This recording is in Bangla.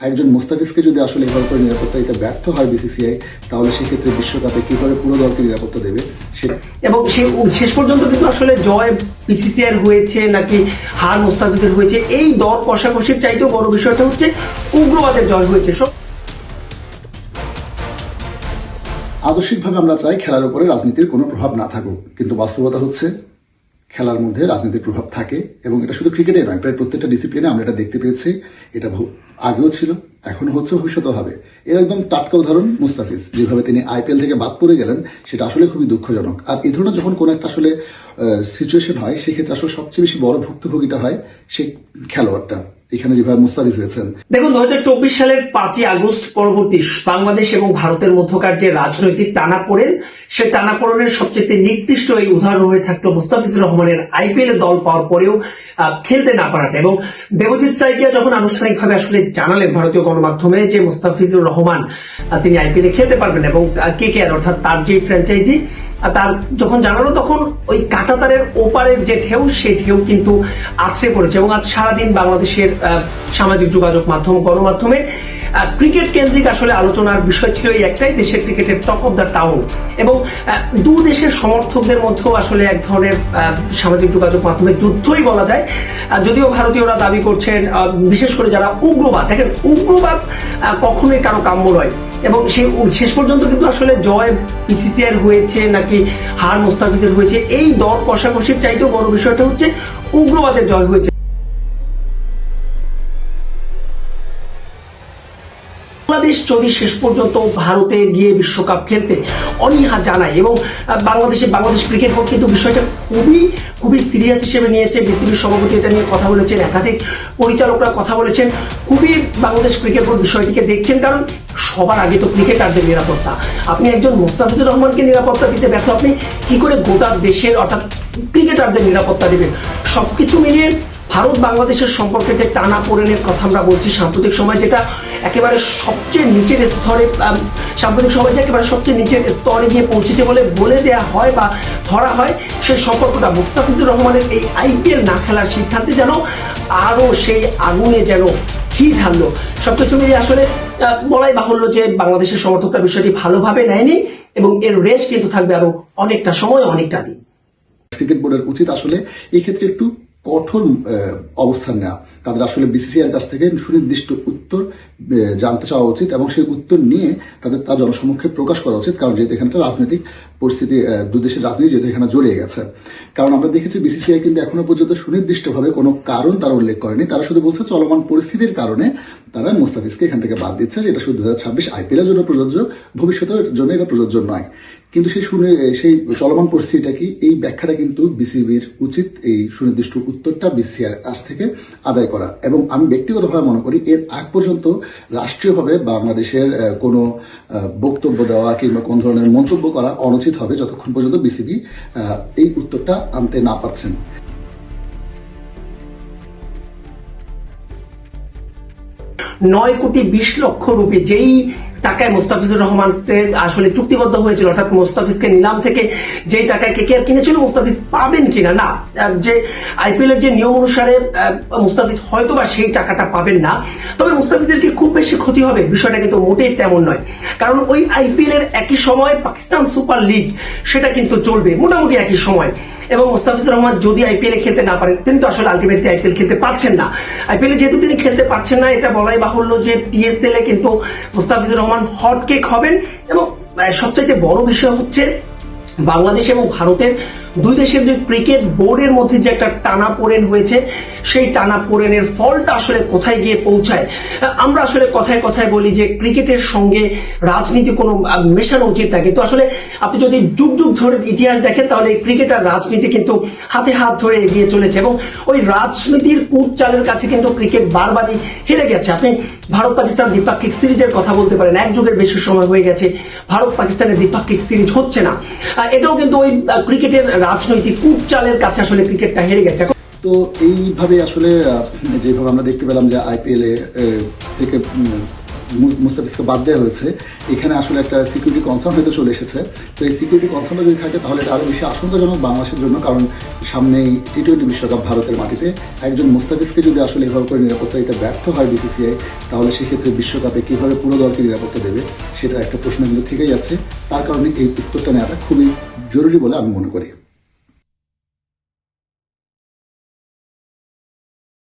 একজন মুস্তাফিজকে যদি আসলে এভাবে করে নিরাপত্তা দিতে ব্যর্থ হয় বিসিসিআই তাহলে সেক্ষেত্রে বিশ্বকাপে কি করে পুরো দলকে নিরাপত্তা দেবে এবং সেই শেষ পর্যন্ত কিন্তু আসলে জয় পিসিসিআর হয়েছে নাকি হার মুস্তাফিজের হয়েছে এই দর কষাকষির চাইতেও বড় বিষয়টা হচ্ছে উগ্রবাদের জয় হয়েছে। সব আদর্শিকভাবে আমরা চাই খেলার উপরে রাজনীতির কোনো প্রভাব না থাকুক কিন্তু বাস্তবতা হচ্ছে খেলার মধ্যে রাজনীতির প্রভাব থাকে এবং এটা শুধু ক্রিকেটে নয়, প্রায় প্রত্যেকটা ডিসিপ্লিনে আমরা এটা দেখতে পেয়েছি, এটা আগেও ছিল এখন হচ্ছে, ভবিষ্যতেও হবে। এর একদম টাটকা উদাহরণ মুস্তাফিজ, যেভাবে তিনি আইপিএল থেকে বাদ পড়ে গেলেন, সেটা আসলে খুবই দুঃখজনক। আর এ ধরনের যখন কোনো একটা আসলে সিচুয়েশন হয়, সেক্ষেত্রে আসলে সবচেয়ে বেশি বড় ভুক্তভোগীটা হয় সেই খেলোয়াড়টা। এখানে যেভাবে মুস্তাফিজ হয়েছেন। দেখুন দু সালের পাঁচই আগস্ট পরবর্তী বাংলাদেশ এবং ভারতের মধ্যকার যে রাজনৈতিক টানাপোড়েন, সে টানাপোড়েনের সবচেয়ে নির্দিষ্ট এই উদাহরণ হয়ে থাকল মুস্তাফিজুর রহমানের আইপিএল দল পাওয়ার পরেও খেলতে না পারাটা এবং দেবজিৎ সাইকিয়া যখন আনুষ্ঠানিকভাবে আসলে জানালেন ভারতীয় গণমাধ্যমে যে মুস্তাফিজুর রহমান তিনি আইপিএল খেলতে পারবেন এবং কে কে আর, অর্থাৎ তার যে ফ্র্যাঞ্চাইজি তার যখন জানালো, তখন ওই কাঁটাতারের ওপারের যে ঢেউ, সেই ঢেউ কিন্তু আছড়ে পড়েছে এবং আজ সারাদিন বাংলাদেশের সামাজিক যোগাযোগ মাধ্যম, গণমাধ্যমে ক্রিকেট কেন্দ্রিক আসলে আলোচনার বিষয় ছিল এই একটাই, দেশের ক্রিকেটের টপ অফ দ্য টাউন এবং দু দেশের সমর্থকদের মধ্যেও আসলে এক ধরনের সামাজিক যোগাযোগ মাধ্যমে যুদ্ধই বলা যায়। যদিও ভারতীয়রা দাবি করছেন বিশেষ করে যারা উগ্রবাদ, দেখেন, উগ্রবাদ কখনোই কারও কাম্য নয়। এবং সেই শেষ পর্যন্ত কিন্তু আসলে জয় পিসিসিআর হয়েছে, নাকি হার মুস্তাফিজের হয়েছে, এই দর কষাকষির চাইতেও বড় বিষয়টা হচ্ছে, উগ্রবাদের জয় হয়েছে। বাংলাদেশ যদি শেষ পর্যন্ত ভারতে গিয়ে বিশ্বকাপ খেলতে অনীহা জানায় এবং বাংলাদেশে বাংলাদেশ ক্রিকেট বোর্ড কিন্তু বিষয়টা খুবই খুবই সিরিয়াস হিসেবে নিয়েছে। বিসিবির সভাপতি এটা নিয়ে কথা বলেছেন, একাধিক পরিচালকরা কথা বলেছেন। খুবই বাংলাদেশ ক্রিকেট বোর্ড বিষয়টিকে দেখছেন, কারণ সবার আগে তো ক্রিকেটারদের নিরাপত্তা। আপনি একজন মোস্তাফিজুর রহমানকে নিরাপত্তা দিতে ব্যর্থ, আপনি কি করে গোটা দেশের, অর্থাৎ ক্রিকেটারদের নিরাপত্তা দেবেন? সবকিছু মিলিয়ে ভারত বাংলাদেশের সম্পর্কে যে টানা পোড়েনের কথা আমরা বলছি সাম্প্রতিক সময়, যেটা একেবারে সবচেয়ে নিচের স্তরে সাম্প্রতিক সময় যে একেবারে সবচেয়ে নিচের স্তরে গিয়ে পৌঁছেছে বলে বলে দেয়া হয় বা ধরা হয়, সেই সম্পর্কটা মুস্তাফিজুর রহমানের এই আইপিএল না খেলার সিদ্ধান্তে যেন আরও সেই আগুনে যেন ঘি ঢাললো। সবকিছু মিলিয়ে আসলে বলাই বাহুল্য যে বাংলাদেশের সমর্থকরা বিষয়টি ভালোভাবে নেয়নি এবং এর রেশ কিন্তু থাকবে আরও অনেকটা সময়, অনেকটা দিন। ক্রিকেট বোর্ডের উচিত আসলে এই ক্ষেত্রে একটু কঠোর অবস্থান নেওয়া তাদের আসলে বিসিসিআর কাছ থেকে সুনির্দিষ্ট উত্তর জানতে চাওয়া উচিত এবং সেই উত্তর নিয়ে তাদের তা জনসমক্ষে প্রকাশ করা উচিত কারণ যেহেতু এখানকার রাজনৈতিক পরিস্থিতি আহ, দুদেশের রাজনীতি যেহেতু এখানে জড়িয়ে গেছে। কারণ আমরা দেখেছি বিসিসিআই কিন্তু এখনও পর্যন্ত সুনির্দিষ্টভাবে কোনো কারণ তারা উল্লেখ করেনি। তারা শুধু বলছে চলমান পরিস্থিতির কারণে তারা মুস্তাফিজকে এখান থেকে বাদ দিচ্ছে যেটা শুধু দু হাজার ছাব্বিশ আইপিএলের জন্য প্রযোজ্য ভবিষ্যতের জন্য এটা প্রযোজ্য নয়। কিন্তু সেই শুনে, সেই চলমান পরিস্থিতিটা কি? এই ব্যাখ্যাটা কিন্তু বিসিবির উচিত, এই সুনির্দিষ্ট উত্তরটা বিসিআর কাছ থেকে আদায় করা। এবং আমি ব্যক্তিগতভাবে মনে করি, এর আগ পর্যন্ত রাষ্ট্রীয়ভাবে বাংলাদেশের কোনো বক্তব্য দেওয়া কিংবা কোন ধরনের মন্তব্য করা অনুচিত হবে যতক্ষণ পর্যন্ত বিসিবি এই উত্তরটা আনতে না পারছেন। নয় কোটি বিশ লক্ষ রুপি যেই টাকায় মোস্তাফিজুর রহমানের আসলে চুক্তিবদ্ধ হয়েছিল। অর্থাৎ মোস্তাফিজকে নিলাম থেকে যেই টাকায় কে কে আর কিনেছিল, মোস্তাফিজ পাবেন কিনা? না যে আইপিএল এর যে নিয়ম অনুসারে মুস্তাফিজ হয়তো বা সেই টাকাটা পাবেন না। তবে মুস্তাফিজের কি খুব বেশি ক্ষতি হবে? বিষয়টা কিন্তু মোটেই তেমন নয়। কারণ ওই আইপিএল এর একই সময় পাকিস্তান সুপার লিগ, সেটা কিন্তু চলবে। মোটামুটি একই সময়। এবং মুস্তাফিজুর রহমান যদি আইপিএল খেলতে না পারেন, তিনি তো আসলে আলটিমেটলি আইপিএল খেলতে পারছেন না। আইপিএল যেহেতু তিনি খেলতে পারছেন না, এটা বলাই বাহুল্য যে পিএসএল এ কিন্তু মুস্তাফিজুর রহমান হট কেক হবেন এবং সবচাইতে বড় বিষয় হচ্ছে বাংলাদেশ এবং ভারতের দুই দেশের যে ক্রিকেট বোর্ডের মধ্যে যে একটা টানা পোড়েন হয়েছে, সেই টানা পোড়েনের ফলটা আসলে কোথায় গিয়ে পৌঁছায়? আমরা আসলে কথায় কথায় বলি যে ক্রিকেটের সঙ্গে রাজনীতি কোনো মেশানো উচিত না কিন্তু আসলে আপনি যদি যুগ যুগ ধরে ইতিহাস দেখেন, তাহলে ক্রিকেট আর রাজনীতি কিন্তু হাতে হাত ধরে এগিয়ে চলেছে এবং ওই রাজনীতির কুট চালের কাছে কিন্তু ক্রিকেট বারবারই হেরে গেছে। আপনি ভারত পাকিস্তান দ্বিপাক্ষিক সিরিজের কথা বলতে পারেন, এক যুগের বেশি সময় হয়ে গেছে, ভারত পাকিস্তানের দ্বিপাক্ষিক সিরিজ হচ্ছে না। এটাও কিন্তু ওই ক্রিকেটের রাজনৈতিক কুট চালের কাছে আসলে ক্রিকেটটা হেরে গেছে। তো এইভাবে আসলে যেভাবে আমরা দেখতে পেলাম যে আইপিএল থেকে মুস্তাফিজকে বাদ দেওয়া হয়েছে, এখানে আসলে একটা সিকিউরিটি কনসার্ন হয়তো চলে এসেছে। তো এই সিকিউরিটি কনসার্নটা যদি থাকে, তাহলে আরও বেশি আশঙ্কাজনক বাংলাদেশের জন্য, কারণ সামনেই টি টোয়েন্টি বিশ্বকাপ ভারতের মাটিতে। একজন মুস্তাফিজকে যদি আসলে এভাবে করে নিরাপত্তা দিতে ব্যর্থ হয় বিসিসিআই তাহলে সেক্ষেত্রে বিশ্বকাপে কীভাবে পুরো দলকে নিরাপত্তা দেবে, সেটা একটা প্রশ্ন কিন্তু থেকেই যাচ্ছে। তার কারণে এই উত্তরটা নেওয়াটা খুবই জরুরি বলে আমি মনে করি।